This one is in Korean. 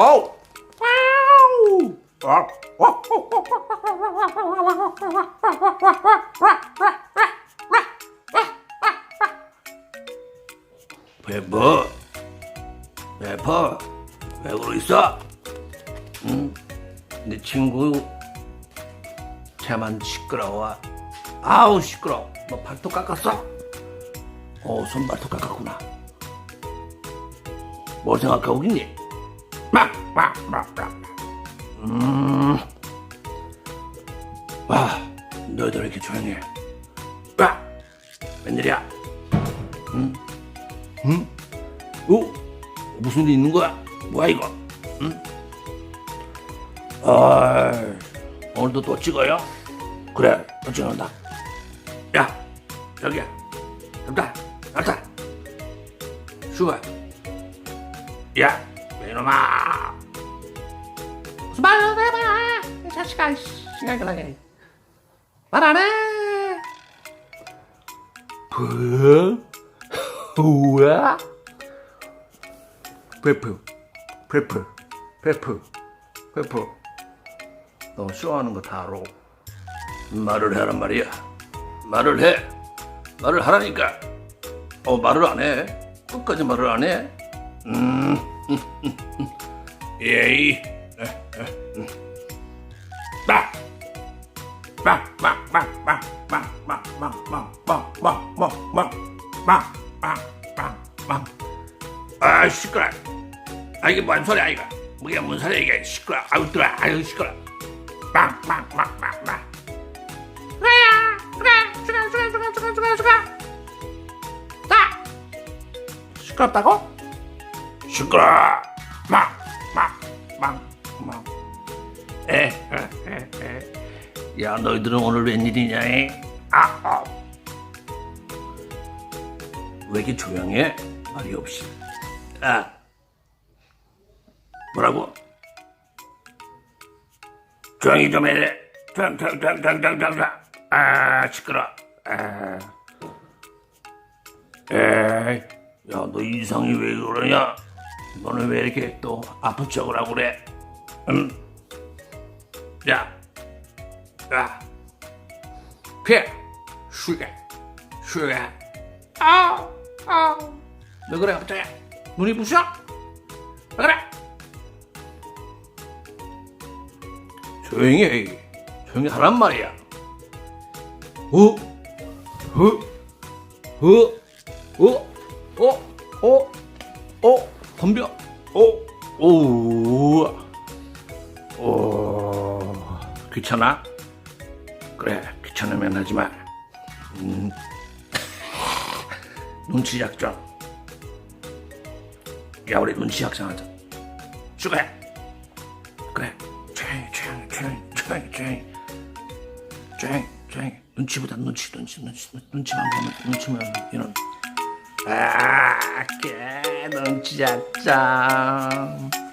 어우. 와우. 와. 와. 배퍼. 배퍼. 왜 그러 있어? 응? 내 친구 차만 시끄러워. 아우 시끄러. 너 발톱 깎았어? 어, 손발톱 깎았구나. 뭐 생각하고 있니? 음. 와, 너희들 왜 이렇게 조용해? 와, 웬일이야? 응? 응? 어? 무슨 일 있는 거야? 뭐야 이거? 응? 아, 오늘도 또 찍어요? 그래, 또 찍는다. 야, 저기야, 됐다, 됐다. 슈가, 야, 이놈아. 말을 해봐 이 자식아 시간 끌라게 말 안해 그? 우와? 페프, 페프, 페프, 페프. 너 쇼하는 거 다 알아. 말을 해란 말이야. 말을 해. 말을 하라니까. 어, 말을 안 해. 끝까지 말을 안 해. 음, 예이. 막, 막, 막, 막, 막, 막, 막, 막, 막, 막, 막, 막, 막, 막, 막, 막, 막. 아, 시끄러. 아, 이게 뭔 소리야, 이거. 이게 뭔 소리야, 이게. 시끄러. 아우, 뜨거 아유, 시끄러. 막, 막, 막, 막, 막. 그래야 그래 죽어 죽어 죽어 죽어 죽어 죽어 자 시끄럽다고? 시끄러. 막, 막, 막, 막. 에, 에, 에, 에. 야, 너희들은 오늘 웬일이냐, 이? 아, 아. 왜 이렇게 조용해? 말이 없이. 아. 뭐라고? 조용히 좀 해. 조용, 조용, 조용, 조용, 조용, 조용. 조용. 아, 시끄러. 아. 에이, 야, 너 이상이 왜 그러냐? 너는 왜 이렇게 또 아픈 척을 하고 그래? 응? 야, 야, 피해, 쉬게, 쉬게. 아, 아, 왜 그래 갑자기? 눈이 부셔? 왜 그래? 조용히 해. 조용히 하란 말이야. 어? 어? 어? 어? 어? 어? 어? 덤벼. 어? 오. 오. 귀찮아? 그래, 귀찮으면 하지 마. 음. 눈치 작전. 야, 우리 눈치 작전하자. 슈가야. 그래. 조용히, 조용히, 조용히, 조용히, 조용히. 조용히, 조용히. 눈치보다 눈치, 눈치, 눈치, 눈치만 보면, 눈치만 이런. 아, 깨, 넌 진짜 짱.